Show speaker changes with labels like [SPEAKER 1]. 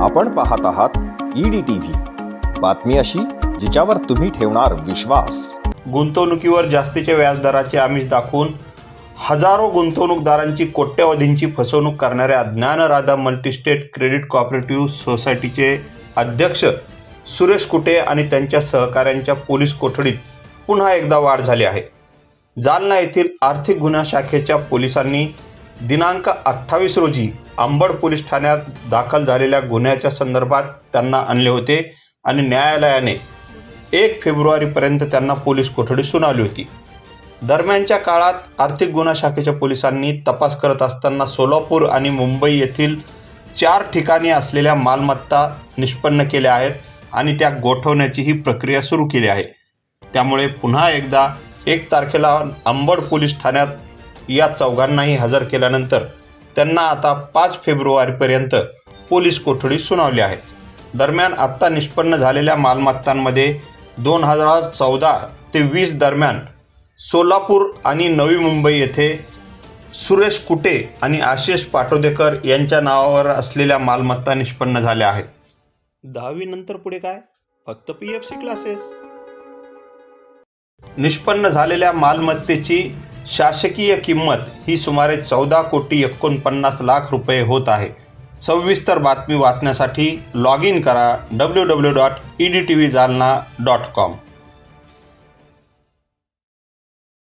[SPEAKER 1] आपण पाहत आहात ईडी टीव्ही. बातमी अशी जिच्यावर तुम्ही ठेवणार विश्वास.
[SPEAKER 2] गुंतवणुकीवर जास्तीच्या व्याजदराचे आमिष दाखवून हजारो गुंतवणूकदारांची कोट्यवधींची फसवणूक करणाऱ्या ज्ञानराधा मल्टीस्टेट क्रेडिट कॉपरेटिव्ह सोसायटीचे अध्यक्ष सुरेश कुटे आणि त्यांच्या सहकाऱ्यांच्या पोलीस कोठडीत पुन्हा एकदा वाढ झाली आहे. जालना येथील आर्थिक गुन्हा शाखेच्या पोलिसांनी दिनांक अठ्ठावीस रोजी अंबड पोलीस ठाण्यात दाखल झालेल्या गुन्ह्याच्या संदर्भात त्यांना आणले होते आणि न्यायालयाने एक फेब्रुवारीपर्यंत त्यांना पोलीस कोठडी सुनावली होती. दरम्यानच्या काळात आर्थिक गुन्हा शाखेच्या पोलिसांनी तपास करत असताना सोलापूर आणि मुंबई येथील चार ठिकाणी असलेल्या मालमत्ता निष्पन्न केल्या आहेत आणि त्या गोठवण्याची ही प्रक्रिया सुरू केली आहे. त्यामुळे पुन्हा एकदा एक तारखेला अंबड पोलीस ठाण्यात या चौघांनाही हजर केल्यानंतर त्यांना आता पाच फेब्रुवारीपर्यंत पोलीस कोठडी सुनावली आहे. दरम्यान आत्ता निष्पन्न झालेल्या मालमत्तांमध्ये दोन हजार चौदा ते वीस दरम्यान सोलापूर आणि नवी मुंबई येथे सुरेश कुटे आणि आशिष पाटोदेकर यांच्या नावावर असलेल्या मालमत्ता निष्पन्न झाल्या आहेत. दहावी नंतर पुढे काय? फक्त पी एफ सी क्लासेस निष्पन्न झालेल्या मालमत्तेची शासकीय किंमत ही सुमारे चौदा कोटी एकोणपन्नास लाख रुपये होत आहे. सविस्तर बातमी वाचण्यासाठी लॉग इन करा W W dot E D T V Jalna dot com